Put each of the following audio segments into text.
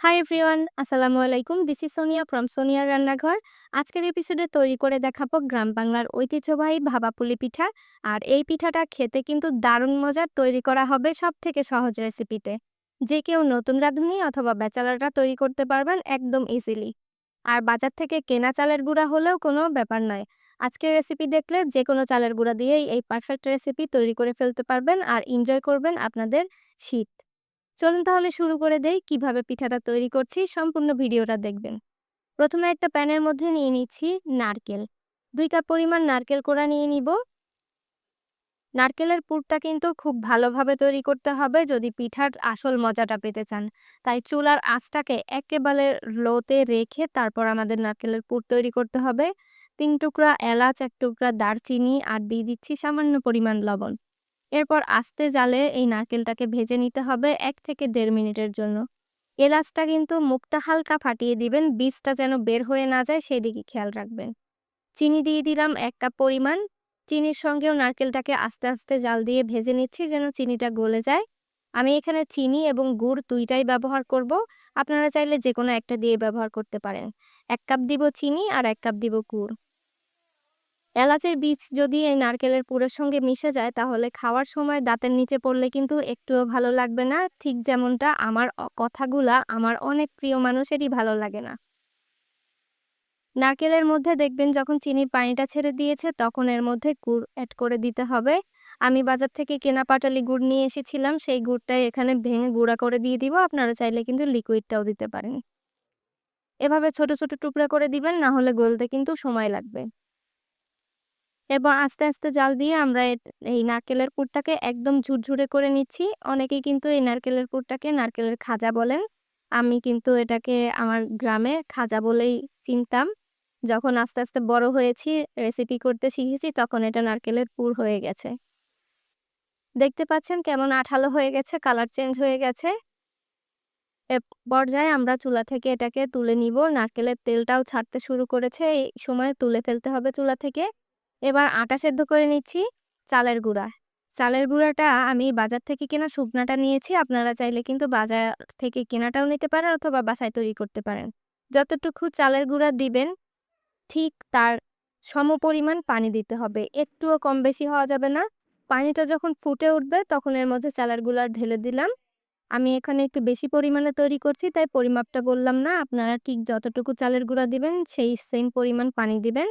High everyone আসসালামু আলাইকুম। This is Sonia from সোনিয়ার রান্নাঘর আজকের এপিসোডে তৈরি করে দেখাবো গ্রাম বাংলার ঐতিহ্যবাহী ভাবাপুলি পিঠা। আর এই পিঠাটা খেতে কিন্তু দারুণ মজার। তৈরি করা হবে সব থেকে সহজ রেসিপিতে। যে কেউ নতুন রাঁধুনি অথবা ব্যাচেলাররা তৈরি করতে পারবেন একদম ইজিলি আর বাজার থেকে কেনা চালের গুঁড়া হলেও কোনো ব্যাপার নয়। আজকের রেসিপি দেখলে যে কোনো চালের গুঁড়া দিয়েই এই পারফেক্ট রেসিপি তৈরি করে ফেলতে পারবেন। আর এনজয় করবেন আপনাদের শীত। চলুন তাহলে শুরু করে দেই কীভাবে পিঠাটা তৈরি করছি, সম্পূর্ণ ভিডিওটা দেখবেন। প্রথমে একটা প্যানের মধ্যে নিয়ে নিচ্ছি নারকেল। দুই কাপ পরিমাণ নারকেল কোড়া নিয়ে নিব। নারকেলের পুরটা কিন্তু খুব ভালোভাবে তৈরি করতে হবে যদি পিঠার আসল মজাটা পেতে চান। তাই চুলার আঁচটাকে একেবারে লোতে রেখে তারপর আমাদের নারকেলের পুর তৈরি করতে হবে। তিন টুকরা এলাচ, এক টুকরা দারচিনি আর দিয়ে দিচ্ছি সামান্য পরিমাণ লবণ। এরপর আস্তে জালে এই নারকেলটাকে ভেজে নিতে হবে এক থেকে দেড় মিনিটের জন্য। এলাচটা কিন্তু মুখটা হালকা ফাটিয়ে দিবেন, বীজটা যেন বের হয়ে না যায় সেই দিকে খেয়াল রাখবেন। চিনি দিয়ে দিলাম এক কাপ পরিমাণ। চিনির সঙ্গেও নারকেলটাকে আস্তে আস্তে জাল দিয়ে ভেজে নিচ্ছি যেন চিনিটা গলে যায়। আমি এখানে চিনি এবং গুড় দুইটাই ব্যবহার করব। আপনারা চাইলে যে কোনো একটা দিয়ে ব্যবহার করতে পারেন। এক কাপ দিব চিনি আর এক কাপ দিব গুড়। এলাচের বীজ যদি এই নারকেলের পুরের সঙ্গে মিশে যায়, তাহলে খাওয়ার সময় দাঁতের নিচে পড়লে কিন্তু একটুও ভালো লাগবে না। ঠিক যেমনটা আমার কথাগুলা আমার অনেক প্রিয় মানুষেরই ভালো লাগে না। নারকেলের মধ্যে দেখবেন যখন চিনির পানিটা ছেড়ে দিয়েছে, তখন এর মধ্যে গুড় অ্যাড করে দিতে হবে। আমি বাজার থেকে কেনা পাটালি গুড় নিয়ে এসেছিলাম, সেই গুড়টাই এখানে ভেঙে গুঁড়া করে দিয়ে দিব। আপনারা চাইলে কিন্তু লিকুইডটাও দিতে পারেন। এভাবে ছোট ছোট টুকরা করে দিবেন, না হলে গলতে কিন্তু সময় লাগবে। এরপর আস্তে আস্তে জাল দিয়ে আমরা এই নারকেলের পুরটাকে একদম ঝুরঝুরে করে নিচ্ছি। অনেকেই কিন্তু এই নারকেলের পুরটাকে নারকেলের খাজা বলেন। আমি কিন্তু এটাকে আমার গ্রামে খাজা বলেই চিনতাম। যখন আস্তে আস্তে বড় হয়েছি রেসিপি করতে শিখেছি, তখন এটা নারকেলের পুর হয়ে গেছে। দেখতে পাচ্ছেন কেমন আঠালো হয়ে গেছে, কালার চেঞ্জ হয়ে গেছে। পর্যায়ে আমরা চুলা থেকে এটাকে তুলে নিব। নারকেলের তেলটাও ছাড়তে শুরু করেছে। এই সময় তুলে ফেলতে হবে চুলা থেকে। এবার আটা সেদ্ধ করে নিচ্ছি চালের গুঁড়া। চালের গুঁড়াটা আমি বাজার থেকে কেনা শুকনাটা নিয়েছি, আপনারা চাইলে কিন্তু বাজার থেকে কেনাটাও নিতে পারেন অথবা বাসায় তৈরি করতে পারেন। যতটুকু চালের গুঁড়া দিবেন, ঠিক তার সম পরিমাণ পানি দিতে হবে। একটুও কম বেশি হওয়া যাবে না। পানিটা যখন ফুটে উঠবে, তখন এর মধ্যে চালের গুঁড়া ঢেলে দিলাম। আমি এখানে একটু বেশি পরিমাণে তৈরি করছি, তাই পরিমাপটা বললাম না। আপনারা ঠিক যতটুকু চালের গুঁড়া দিবেন, সেই সেম পরিমাণ পানি দিবেন।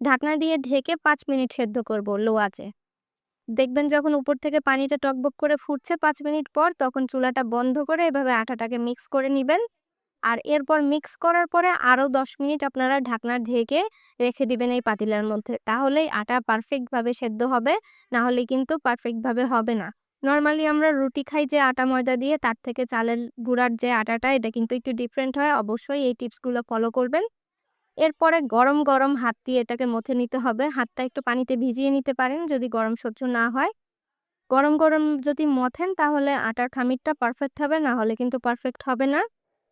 ঢাকনা দিয়ে ঢেকে পাঁচ মিনিট সেদ্ধ করব লো আছে দেখবেন যখন উপর থেকে পানিটা টকবক করে ফুটছে পাঁচ মিনিট পর, তখন চুলাটা বন্ধ করে এভাবে আটাটাকে মিক্স করে নেবেন। আর এরপর মিক্স করার পরে আরও দশ মিনিট আপনারা ঢাকনা ঢেকে রেখে দিবেন এই পাতিলার মধ্যে। তাহলেই আটা পারফেক্টভাবে সেদ্ধ হবে না হলে কিন্তু পারফেক্টভাবে হবে না। নর্মালি আমরা রুটি খাই যে আটা ময়দা দিয়ে, তার থেকে চালের গুঁড়ার যে আটাটা, এটা কিন্তু একটু ডিফারেন্ট হয়। অবশ্যই এই টিপসগুলো ফলো করবেন। এরপরে গরম গরম হাত দিয়ে এটাকে মথে নিতে হবে। হাতটা একটু পানিতে ভিজিয়ে নিতে পারেন যদি গরম সহ্য না হয়। গরম গরম যদি মথেন তাহলে আটার খামিরটা পারফেক্ট হবে, না হলে কিন্তু পারফেক্ট হবে না।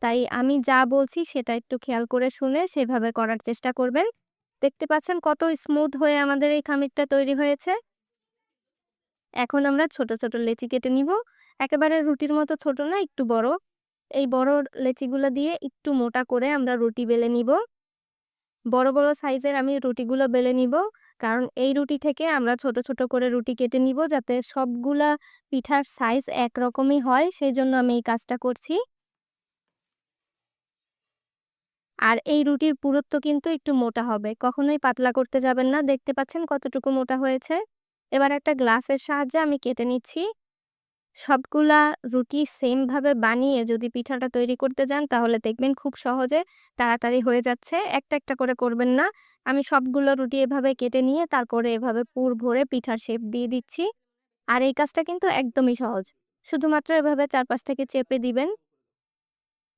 তাই আমি যা বলছি সেটা একটু খেয়াল করে শুনে সেভাবে করার চেষ্টা করবেন। দেখতে পাচ্ছেন কত স্মুথ হয়ে আমাদের এই খামিরটা তৈরি হয়েছে। এখন আমরা ছোট ছোট লেচি কেটে নিব। একেবারে রুটির মতো ছোট না, একটু বড়। এই বড় লেচিগুলো দিয়ে একটু মোটা করে আমরা রুটি বেলে নিব। বড় বড় সাইজের আমি রুটিগুলো বেলে নিব। কারণ এই রুটি থেকে আমরা ছোট ছোট করে রুটি কেটে নিব যাতে সবগুলা পিঠার সাইজ একরকমই হয় সেই জন্য আমি এই কাজটা করছি। আর এই রুটির পুরুত্ব কিন্তু একটু মোটা হবে। কখনোই পাতলা করতে যাবেন না। দেখতে পাচ্ছেন কতটুকু মোটা হয়েছে। এবার একটা গ্লাসের সাহায্যে আমি কেটে নিচ্ছি। সবগুলা রুটি সেমভাবে বানিয়ে যদি পিঠাটা তৈরি করতে যান, তাহলে দেখবেন খুব সহজে তাড়াতাড়ি হয়ে যাচ্ছে। একটা একটা করে করবেন না। আমি সবগুলো রুটি এভাবে কেটে নিয়ে তারপরে এভাবে পুর ভরে পিঠার শেপ দিয়ে দিচ্ছি। আর এই কাজটা কিন্তু একদমই সহজ। শুধুমাত্র এভাবে চারপাশ থেকে চেপে দিবেন।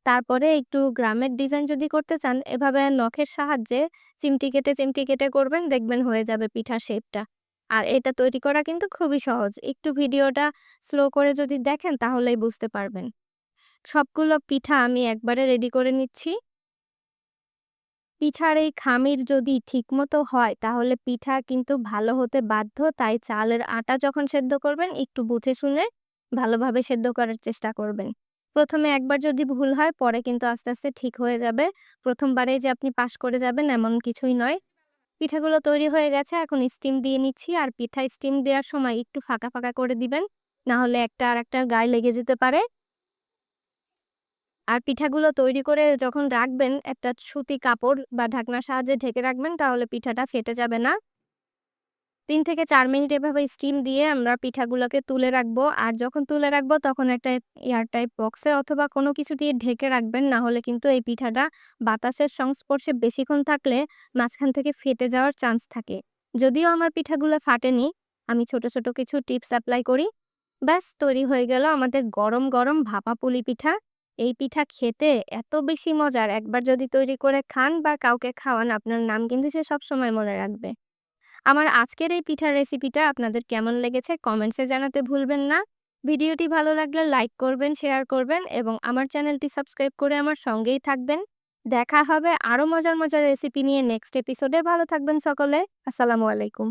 তারপরে একটু গ্রামের ডিজাইন যদি করতে চান, এভাবে নখের সাহায্যে চিমটি কেটে চিমটি কেটে করবেন, দেখবেন হয়ে যাবে পিঠার শেপটা আর এটা তৈরি করা কিন্তু খুবই সহজ। একটু ভিডিওটা স্লো করে যদি দেখেন তাহলেই বুঝতে পারবেন। সবগুলো পিঠা আমি একবারে রেডি করে নিচ্ছি। পিঠার এই খামির যদি ঠিকমতো হয় তাহলে পিঠা কিন্তু ভালো হতে বাধ্য। তাই চালের আটা যখন সেদ্ধ করবেন একটু বুঝে শুনে ভালোভাবে সেদ্ধ করার চেষ্টা করবেন। প্রথমে একবার যদি ভুল হয় পরে কিন্তু আস্তে, আস্তে ঠিক হয়ে যাবে। প্রথমবারেই যে আপনি পাস করে যাবেন এমন কিছুই নয়। পিঠাগুলো তৈরি হয়ে গেছে এখন স্টিম দিয়ে নিচ্ছি আর পিঠা স্টিম দেওয়ার সময় একটু ফাঁকা, ফাঁকা করে দিবেন। না হলে একটা আর একটা গায়ে লেগে যেতে পারে। আর পিঠাগুলো তৈরি করে যখন রাখবেন একটা সুতি কাপড় বা ঢাকনার সাহায্যে ঢেকে রাখবেন তাহলে পিঠাটা ফেটে যাবে না। ৩ থেকে চার মিনিট এভাবে স্টিম দিয়ে আমরা পিঠাগুলোকে তুলে রাখব। আর যখন তুলে রাখব তখন একটা এয়ারটাইট বক্সে অথবা কোনো কিছু দিয়ে ঢেকে রাখবেন। না হলে কিন্তু এই পিঠাটা বাতাসের সংস্পর্শে বেশিক্ষণ থাকলে মাঝখান থেকে ফেটে যাওয়ার চান্স থাকে। যদিও আমার পিঠাগুলো ফাটেনি, আমি ছোট, ছোট কিছু টিপস অ্যাপ্লাই করি। ব্যাস তৈরি হয়ে গেল আমাদের গরম, গরম ভাপা পুলি পিঠা। এই পিঠা খেতে এত বেশি মজার একবার যদি তৈরি করে খান বা কাউকে খাওয়ান আপনার নাম কিন্তু সে সবসময় মনে রাখবে। আমার আজকের এই পিঠার রেসিপিটা আপনাদের কেমন লেগেছে কমেন্টসে জানাতে ভুলবেন না। ভিডিওটি ভালো লাগলে লাইক করবেন, শেয়ার করবেন এবং আমার চ্যানেলটি সাবস্ক্রাইব করে আমার সঙ্গেই থাকবেন। দেখা হবে আরও মজার, মজার রেসিপি নিয়ে নেক্সট এপিসোডে। ভালো থাকবেন সকলে। আসসালামু আলাইকুম।